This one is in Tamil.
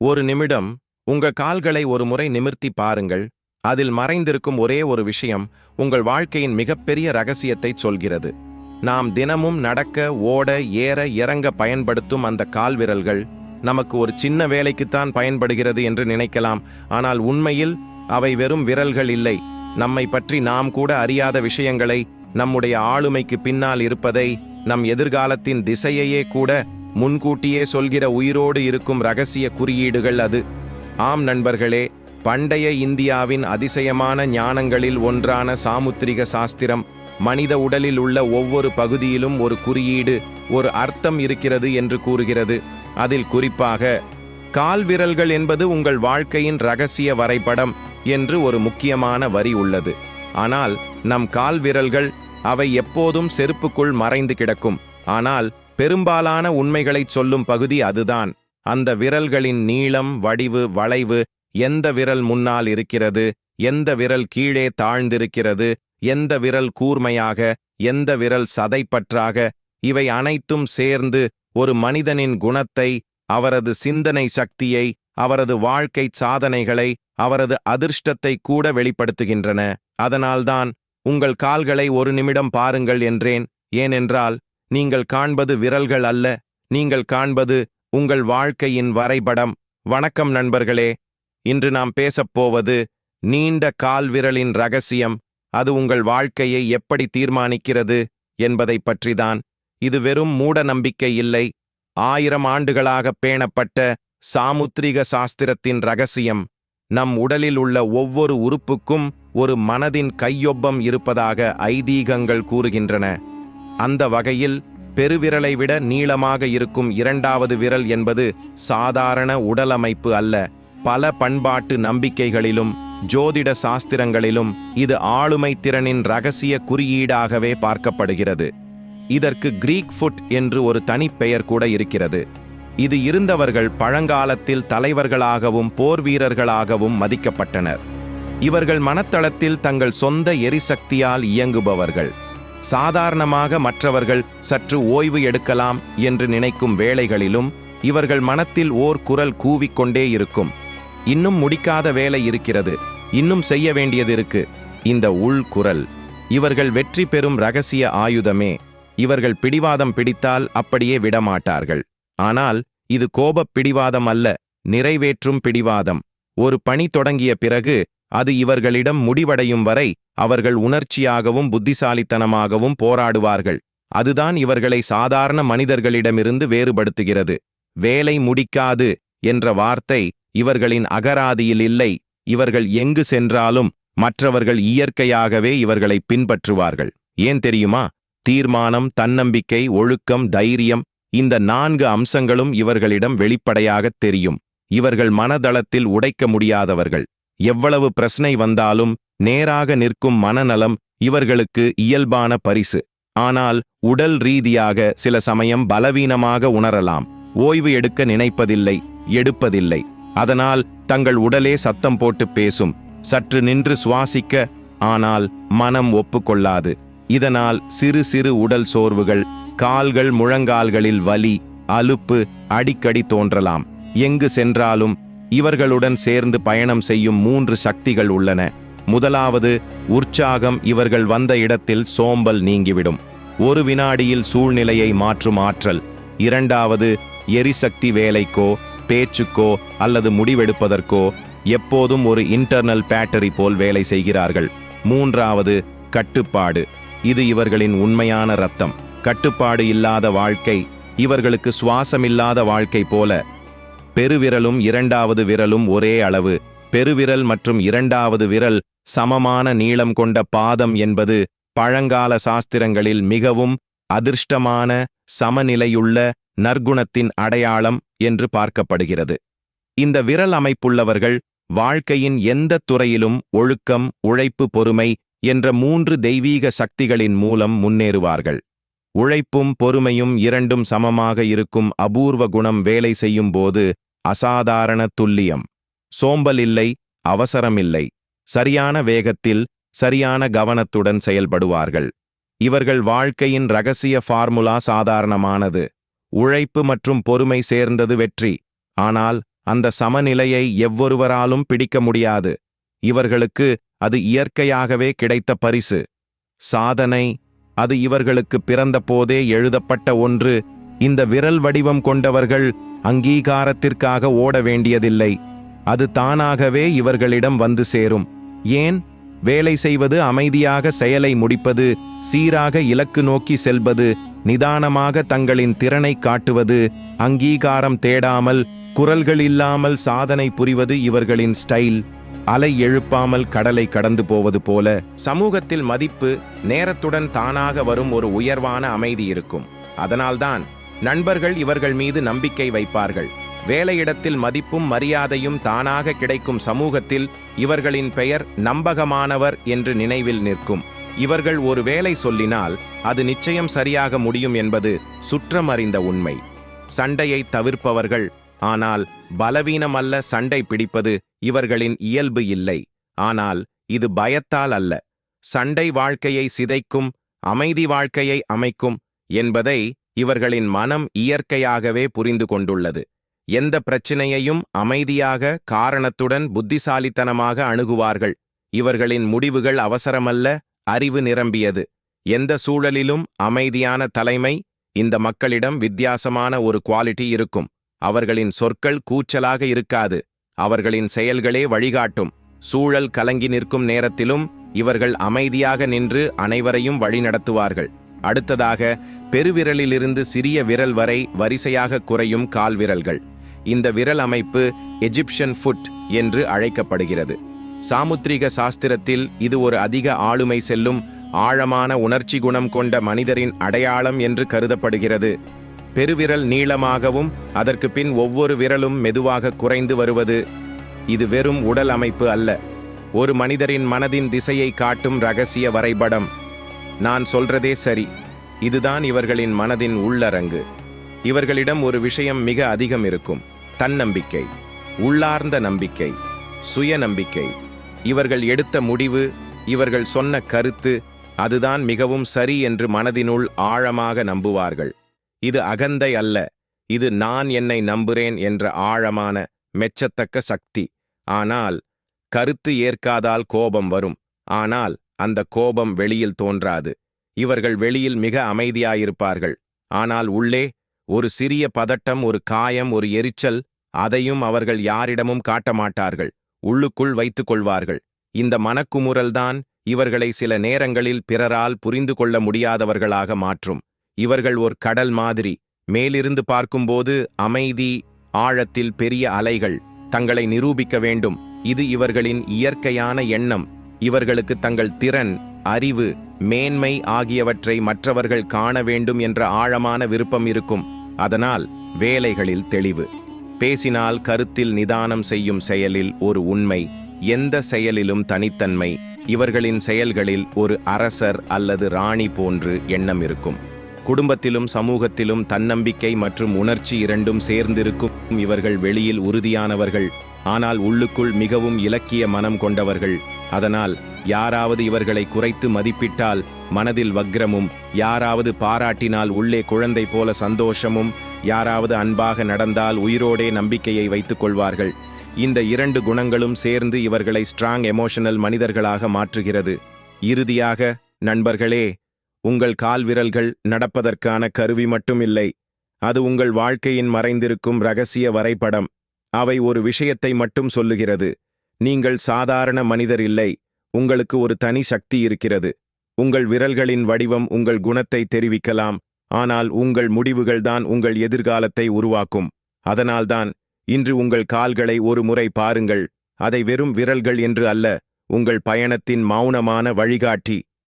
ஒரு நிமிடம் உங்கள் கால்களை ஒரு முறை நிமிர்த்தி பாருங்கள். அதில் மறைந்திருக்கும் ஒரே ஒரு விஷயம் உங்கள் வாழ்க்கையின் மிகப்பெரிய ரகசியத்தைச் சொல்கிறது. நாம் தினமும் நடக்க ஓட ஏற இறங்க பயன்படுத்தும் அந்த கால்விரல்கள் நமக்கு ஒரு சின்ன வேலைக்குத்தான் பயன்படுகிறது என்று நினைக்கலாம். ஆனால் உண்மையில் அவை வெறும் விரல்கள் இல்லை. நம்மை பற்றி நாம் கூட அறியாத விஷயங்களை நம்முடைய ஆளுமைக்கு பின்னால் இருப்பதை நம் எதிர்காலத்தின் திசையையே கூட முன்கூட்டியே சொல்கிற உயிரோடு இருக்கும் ரகசிய குறியீடுகள் அது. ஆம் நண்பர்களே பண்டைய இந்தியாவின் அதிசயமான ஞானங்களில் ஒன்றான சாமுத்திரிக சாஸ்திரம் மனித உடலில் உள்ள ஒவ்வொரு பகுதியிலும் ஒரு குறியீடு ஒரு அர்த்தம் இருக்கிறது என்று கூறுகிறது. அதில் குறிப்பாக கால்விரல்கள் என்பது உங்கள் வாழ்க்கையின் ரகசிய வரைபடம் என்று ஒரு முக்கியமான வரி உள்ளது. ஆனால் நம் கால்விரல்கள் அவை எப்போதும் செருப்புக்குள் மறைந்து கிடக்கும். ஆனால் பெரும்பாலான உண்மைகளைச் சொல்லும் பகுதி அதுதான். அந்த விரல்களின் நீளம் வடிவு வளைவு எந்த விரல் முன்னால் இருக்கிறது எந்த விரல் கீழே தாழ்ந்திருக்கிறது எந்த விரல் கூர்மையாக எந்த விரல் சதைப்பற்றாக இவை அனைத்தும் சேர்ந்து ஒரு மனிதனின் குணத்தை அவரது சிந்தனை சக்தியை அவரது வாழ்க்கை சாதனைகளை அவரது அதிர்ஷ்டத்தை கூட வெளிப்படுத்துகின்றன. அதனால்தான் உங்கள் கால்களை ஒரு நிமிடம் பாருங்கள் என்றேன். ஏனென்றால் நீங்கள் காண்பது விரல்கள் அல்ல நீங்கள் காண்பது உங்கள் வாழ்க்கையின் வரைபடம். வணக்கம் நண்பர்களே இன்று நாம் பேசப்போவது நீண்ட கால்விரலின் ரகசியம். அது உங்கள் வாழ்க்கையை எப்படி தீர்மானிக்கிறது என்பதை பற்றிதான். இது வெறும் மூட நம்பிக்கை இல்லை ஆயிரம் ஆண்டுகளாக பேணப்பட்ட சாமுத்திரிக சாஸ்திரத்தின் ரகசியம். நம் உடலில் உள்ள ஒவ்வொரு உறுப்புக்கும் ஒரு மனதின் கையொப்பம் இருப்பதாக ஐதீகங்கள் கூறுகின்றன. அந்த வகையில் பெருவிரலை விட நீளமாக இருக்கும் இரண்டாவது விரல் என்பது சாதாரண உடலமைப்பு அல்ல. பல பண்பாட்டு நம்பிக்கைகளிலும் ஜோதிட சாஸ்திரங்களிலும் இது ஆளுமை திறனின் ரகசிய குறியீடாகவே பார்க்கப்படுகிறது. இதற்கு கிரீக் ஃபுட் என்று ஒரு தனிப்பெயர் கூட இருக்கிறது. இது இருந்தவர்கள் பழங்காலத்தில் தலைவர்களாகவும் போர் வீரர்களாகவும் மதிக்கப்பட்டனர். இவர்கள் மனத்தளத்தில் தங்கள் சொந்த எரிசக்தியால் இயங்குபவர்கள். சாதாரணமாக மற்றவர்கள் சற்று ஓய்வு எடுக்கலாம் என்று நினைக்கும் வேளைகளிலும் இவர்கள் மனத்தில் ஓர் குரல் கூவிக்கொண்டே இருக்கும். இன்னும் முடிக்காத வேலை இருக்கிறது. இன்னும் செய்ய வேண்டியது இருக்கு. இந்த உள் குரல். இவர்கள் வெற்றி பெறும் ரகசிய ஆயுதமே. இவர்கள் பிடிவாதம் பிடித்தால் அப்படியே விடமாட்டார்கள். ஆனால் இது கோபப் பிடிவாதம் அல்ல. நிறைவேற்றும் பிடிவாதம். ஒரு பணி தொடங்கிய பிறகு அது இவர்களிடம் முடிவடையும் வரை அவர்கள் உணர்ச்சியாகவும் புத்திசாலித்தனமாகவும் போராடுவார்கள். அதுதான் இவர்களை சாதாரண மனிதர்களிடமிருந்து வேறுபடுத்துகிறது. வேலை முடிக்காது என்ற வார்த்தை இவர்களின் அகராதியில் இல்லை. இவர்கள் எங்கு சென்றாலும் மற்றவர்கள் இயற்கையாகவே இவர்களை பின்பற்றுவார்கள். ஏன் தெரியுமா? தீர்மானம் தன்னம்பிக்கை ஒழுக்கம் தைரியம் இந்த நான்கு அம்சங்களும் இவர்களிடம் வெளிப்படையாகத் தெரியும். இவர்கள் மனதளத்தில் உடைக்க முடியாதவர்கள். எவ்வளவு பிரச்சனை வந்தாலும் நேராக நிற்கும் மனநலம் இவர்களுக்கு இயல்பான பரிசு. ஆனால் உடல் ரீதியாக சில சமயம் பலவீனமாக உணரலாம். ஓய்வு எடுக்க நினைப்பதில்லை எடுப்பதில்லை. அதனால் தங்கள் உடலே சத்தம் போட்டு பேசும். சற்று நின்று சுவாசிக்க ஆனால் மனம் ஒப்புக்கொள்ளாது. இதனால் சிறு சிறு உடல் சோர்வுகள் கால்கள் முழங்கால்களில் வலி அலுப்பு அடிக்கடி தோன்றலாம். எங்கு சென்றாலும் இவர்களுடன் சேர்ந்து பயணம் செய்யும் மூன்று சக்திகள் உள்ளன. முதலாவது உற்சாகம். இவர்கள் வந்த இடத்தில் சோம்பல் நீங்கிவிடும். ஒரு வினாடியில் சூழ்நிலையை மாற்றும் ஆற்றல். இரண்டாவது எரிசக்தி வேலைக்கோ பேச்சுக்கோ அல்லது முடிவெடுப்பதற்கோ எப்போதும் ஒரு இன்டர்னல் பேட்டரி போல் வேலை செய்கிறார்கள். மூன்றாவது கட்டுப்பாடு. இது இவர்களின் உண்மையான ரத்தம் கட்டுப்பாடு இல்லாத வாழ்க்கை. இவர்களுக்கு சுவாசமில்லாத வாழ்க்கை போல பெருவிரலும் இரண்டாவது விரலும் ஒரே அளவு. பெருவிரல் மற்றும் இரண்டாவது விரல் சமமான நீளம் கொண்ட பாதம் என்பது பழங்கால சாஸ்திரங்களில் மிகவும் அதிர்ஷ்டமான சமநிலையுள்ள நற்குணத்தின் அடையாளம் என்று பார்க்கப்படுகிறது. இந்த விரல் அமைப்புள்ளவர்கள் வாழ்க்கையின் எந்த துறையிலும் ஒழுக்கம் உழைப்பு பொறுமை என்ற மூன்று தெய்வீக சக்திகளின் மூலம் முன்னேறுவார்கள். உழைப்பும் பொறுமையும் இரண்டும் சமமாக இருக்கும் அபூர்வ குணம் வேலை செய்யும் போது அசாதாரண துல்லியம். சோம்பல் இல்லை அவசரமில்லை. சரியான வேகத்தில் சரியான கவனத்துடன் செயல்படுவார்கள். இவர்கள் வாழ்க்கையின் ரகசிய ஃபார்முலா சாதாரணமானது. உழைப்பு மற்றும் பொறுமை சேர்ந்தது வெற்றி. ஆனால் அந்த சமநிலையை எவ்வொருவராலும் பிடிக்க முடியாது. இவர்களுக்கு அது இயற்கையாகவே கிடைத்த பரிசு. சாதனை அது இவர்களுக்கு பிறந்தபோதே எழுதப்பட்ட ஒன்று. இந்த விரல் வடிவம் கொண்டவர்கள் அங்கீகாரத்திற்காக ஓட வேண்டியதில்லை அது தானாகவே இவர்களிடம் வந்து சேரும். ஏன்? வேலை செய்வது அமைதியாக செயலை முடிப்பது சீராக இலக்கு நோக்கி செல்வது நிதானமாக தங்களின் திறனை காட்டுவது அங்கீகாரம் தேடாமல் குரல்கள் இல்லாமல் சாதனை புரிவது இவர்களின் ஸ்டைல். அலை எழுப்பாமல் கடலை கடந்து போவது போல சமூகத்தில் மதிப்பு நேரத்துடன் தானாக வரும் ஒரு உயர்வான அமைதி இருக்கும். அதனால்தான் நண்பர்கள் இவர்கள் மீது நம்பிக்கை வைப்பார்கள். வேலையிடத்தில் மதிப்பும் மரியாதையும் தானாக கிடைக்கும் சமூகத்தில் இவர்களின் பெயர் நம்பகமானவர் என்று நினைவில் நிற்கும். இவர்கள் ஒரு வேலை சொல்லினால் அது நிச்சயம் சரியாக முடியும் என்பது சுற்றமறிந்த உண்மை. சண்டையை தவிர்ப்பவர்கள் ஆனால் பலவீனமல்ல சண்டை பிடிப்பது இவர்களின் இயல்பு இல்லை. ஆனால் இது பயத்தால் அல்ல. சண்டை வாழ்க்கையை சிதைக்கும் அமைதி வாழ்க்கையை அமைக்கும் என்பதை இவர்களின் மனம் இயற்கையாகவே புரிந்து கொண்டுள்ளது. எந்த பிரச்சினையையும் அமைதியாக காரணத்துடன் புத்திசாலித்தனமாக அணுகுவார்கள். இவர்களின் முடிவுகள் அவசரமல்ல அறிவு நிரம்பியது. எந்த சூழலிலும் அமைதியான தலைமை இந்த மக்களிடம் வித்தியாசமான ஒரு குவாலிட்டி இருக்கும். அவர்களின் சொற்கள் கூச்சலாக இருக்காது. அவர்களின் செயல்களே வழிகாட்டும். சூழல் கலங்கி நிற்கும் நேரத்திலும் இவர்கள் அமைதியாக நின்று அனைவரையும் வழிநடத்துவார்கள். அடுத்ததாக பெருவிரலிலிருந்து சிறிய விரல் வரை வரிசையாக குறையும் கால்விரல்கள் இந்த விரல் அமைப்பு எஜிப்சியன் ஃபுட் என்று அழைக்கப்படுகிறது. சாமுத்திரிக சாஸ்திரத்தில் இது ஒரு அதிக ஆளுமை செல்லும் ஆழமான உணர்ச்சி குணம் கொண்ட மனிதரின் அடையாளம் என்று கருதப்படுகிறது. பெருவிரல் நீளமாகவும் அதற்கு பின் ஒவ்வொரு விரலும் மெதுவாக குறைந்து வருவது இது வெறும் உடல் அமைப்பு அல்ல. ஒரு மனிதரின் மனதின் திசையை காட்டும் ரகசிய வரைபடம். நான் சொல்றதே சரி. இதுதான் இவர்களின் மனதின் உள்ளரங்கு. இவர்களிடம் ஒரு விஷயம் மிக அதிகம் இருக்கும். தன்னம்பிக்கை உள்ளார்ந்த நம்பிக்கை சுயநம்பிக்கை இவர்கள் எடுத்த முடிவு இவர்கள் சொன்ன கருத்து அதுதான் மிகவும் சரி என்று மனதினுள் ஆழமாக நம்புவார்கள். இது அகந்தை அல்ல. இது நான் என்னை நம்புறேன் என்ற ஆழமான மெச்சத்தக்க சக்தி. ஆனால் கருத்து ஏற்காதால் கோபம் வரும். ஆனால் அந்த கோபம் வெளியில் தோன்றாது. இவர்கள் வெளியில் மிக அமைதியாயிருப்பார்கள். ஆனால் உள்ளே ஒரு சிறிய பதட்டம் ஒரு காயம் ஒரு எரிச்சல் அதையும் அவர்கள் யாரிடமும் காட்ட மாட்டார்கள் உள்ளுக்குள் வைத்துக் கொள்வார்கள். இந்த மனக்குமுறல்தான் இவர்களை சில நேரங்களில் பிறரால் புரிந்து கொள்ள முடியாதவர்களாக மாற்றும். இவர்கள் ஒரு கடல் மாதிரி. மேலிருந்து பார்க்கும்போது அமைதி ஆழத்தில் பெரிய அலைகள் தங்களை நிரூபிக்க வேண்டும். இது இவர்களின் இயற்கையான எண்ணம். இவர்களுக்கு தங்கள் திறன் அறிவு மேன்மை ஆகியவற்றை மற்றவர்கள் காண வேண்டும் என்ற ஆழமான விருப்பம் இருக்கும். அதனால் வேலைகளில் தெளிவு. பேசினால் கருத்தில் நிதானம் செய்யும் செயலில் ஒரு உண்மை. எந்த செயலிலும் தனித்தன்மை. இவர்களின் செயல்களில் ஒரு அரசர் அல்லது ராணி போன்று எண்ணம் இருக்கும். குடும்பத்திலும் சமூகத்திலும் தன்னம்பிக்கை மற்றும் உணர்ச்சி இரண்டும் சேர்ந்திருக்கும் இவர்கள் வெளியில் உறுதியானவர்கள் ஆனால் உள்ளுக்குள் மிகவும் இலக்கிய மனம் கொண்டவர்கள். அதனால் யாராவது இவர்களை குறைத்து மதிப்பிட்டால் மனதில் வக்ரமும் யாராவது பாராட்டினால் உள்ளே குழந்தை போல சந்தோஷமும் யாராவது அன்பாக நடந்தால் உயிரோடே நம்பிக்கையை வைத்துக் கொள்வார்கள். இந்த இரண்டு குணங்களும் சேர்ந்து இவர்களை ஸ்ட்ராங் எமோஷனல் மனிதர்களாக மாற்றுகிறது. இறுதியாக நண்பர்களே உங்கள் கால்விரல்கள் நடப்பதற்கான கருவி மட்டும் இல்லை. அது உங்கள் வாழ்க்கையின் மறைந்திருக்கும் ரகசிய வரைபடம். அவை ஒரு விஷயத்தை மட்டும் சொல்லுகிறது. நீங்கள் சாதாரண மனிதர் இல்லை. உங்களுக்கு ஒரு தனி சக்தி இருக்கிறது. உங்கள் விரல்களின் வடிவம் உங்கள் குணத்தை தெரிவிக்கலாம். ஆனால் உங்கள் முடிவுகள்தான் உங்கள் எதிர்காலத்தை உருவாக்கும். அதனால்தான் இன்று உங்கள் கால்களை ஒரு முறை பாருங்கள். அதை வெறும் விரல்கள் என்று அல்ல உங்கள் பயணத்தின் மௌனமான வழிகாட்டி.